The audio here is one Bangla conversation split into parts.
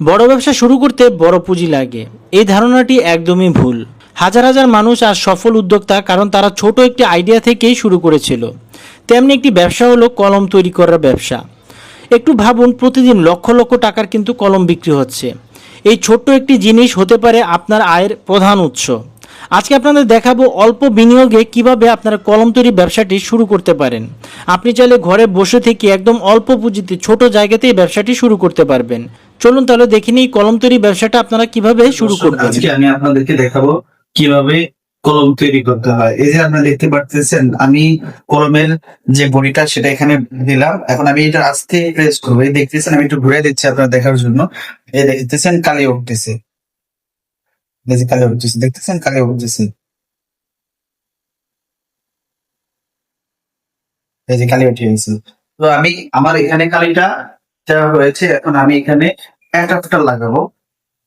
বড় ব্যবসা শুরু করতে বড় পুঁজি লাগে। এই ধারণাটি একদমই ভুল। হাজার হাজার মানুষ আর সফল উদ্যোক্তা কারণ তারা ছোট একটি আইডিয়া থেকেই শুরু করেছিল। তেমনি একটি ব্যবসা হলো কলম তৈরি করার ব্যবসা। একটু ভাবুন, প্রতিদিন লক্ষ লক্ষ টাকার কিন্তু কলম বিক্রি হচ্ছে। এই ছোট্ট একটি জিনিস হতে পারে আপনার আয়ের প্রধান উৎস। আজকে আপনাদের দেখাবো অল্প বিনিয়োগে কীভাবে আপনারা কলম তৈরি ব্যবসাটি শুরু করতে পারেন। আপনি চাইলে ঘরে বসে থেকে একদম অল্প পুঁজিতে ছোট জায়গাতেই ব্যবসাটি শুরু করতে পারবেন। চলুন তাহলে দেখে নিই কলম তৈরি ব্যবসাটা আপনারা কীভাবে শুরু করবেন। আজকে আমি আপনাদেরকে দেখাবো কীভাবে কলম তৈরি করতে হয়। এই যে আপনারা দেখতে পাচ্ছেন আমি কলমের যে বড়িটা সেটা এখানে দিলাম। এখন আমি এটা আস্তে প্রেস করব। এই দেখতেছেন আমি একটু ঘুরে দিচ্ছি আপনারা দেখার জন্য। এই দেখতেছেন কালি উঠতেছে। কালি উঠতেছে দেখতেছেন কালি উঠতেছে। এই যে কালি উঠে গেছে। তো আমি আমার এখানে কালিটা দেওয়া হয়েছে, এখন আমি এখানে অ্যাডাপ্টার লাগাবো।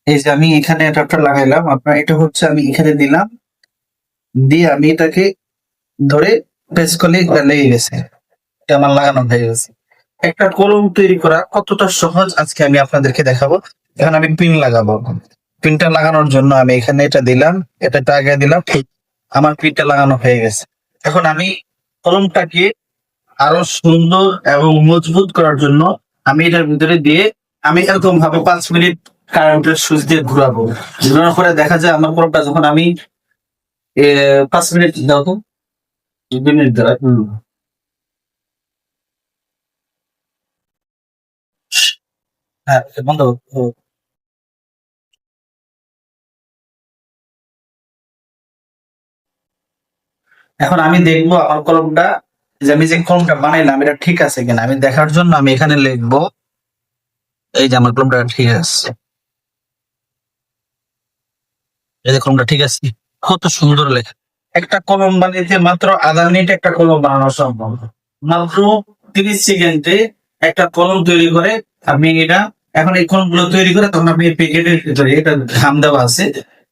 এই যে আমি এখানে অ্যাডাপ্টার লাগাইলাম, আপনার এটা হচ্ছে আমি এখানে দিলাম। দিয়ে আমি এটাকে ধরে প্রেস করলে এটা লেগে গেছে। এটা আমার লাগানো হয়ে গেছে। একটা কলম তৈরি করা কতটা সহজ আজকে আমি আপনাদেরকে দেখাবো। এখন আমি পিন লাগাবো। পিনটা লাগানোর জন্য আমি এখানে এটা দিলাম, এটা আগে দিলাম আমার পিনটা লাগানো হয়ে গেছে। এখন আমি কলমটাকে আরও সুন্দর এবং মজবুত করার জন্য আমি এটার ভিতরে দিয়ে আমি এরকম ভাবে পাঁচ মিনিট কারেন্টের সুইচ দিয়ে ঘুরাবো। ঘুরানোর পরে দেখা যায় আমার কলমটা যখন আমি পাঁচ মিনিট দাও মিনিট হ্যাঁ বন্ধ। এখন আমি দেখব আমার কলমটা যে আমি যে কলমটা বানাইলাম, এটা ঠিক আছে কিনা? আমি দেখার জন্য আমি এখানে লিখব, এই যে আমার কলমটা ঠিক আছে। এই যে কলমটা ঠিক আছে। কত সুন্দর লেখা। একটা কলম বানাইতে মাত্র আধা মিনিট একটা কলম বানানো সম্ভব। মাত্র তিরিশ সেকেন্ডে একটা কলম তৈরি করে আপনি এটা, এখন এই কলমগুলো তৈরি করে তখন আপনি প্যাকেটের ভিতরে, এটা ঘাম দেওয়া আছে।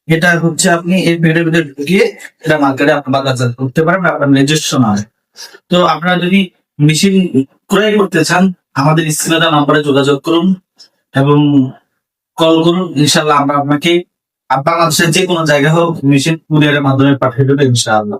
এটা হচ্ছে আপনি এই প্যাকেটের ভিতরে ঢুকিয়ে এটা মার্কেটে আপনি বাজারজাত করতে পারেন আপনার নিজস্ব নয় তো আপনারা যদি মেশিন ক্রয় করতে চান, আমাদের স্ক্রিনে নাম্বারে যোগাযোগ করুন এবং কল করুন। ইনশাল্লাহ আমরা আপনাকে বাংলাদেশের যে কোনো জায়গা হোক মেশিন কুরিয়ারের মাধ্যমে পাঠিয়ে দেবো ইনশাআল্লাহ।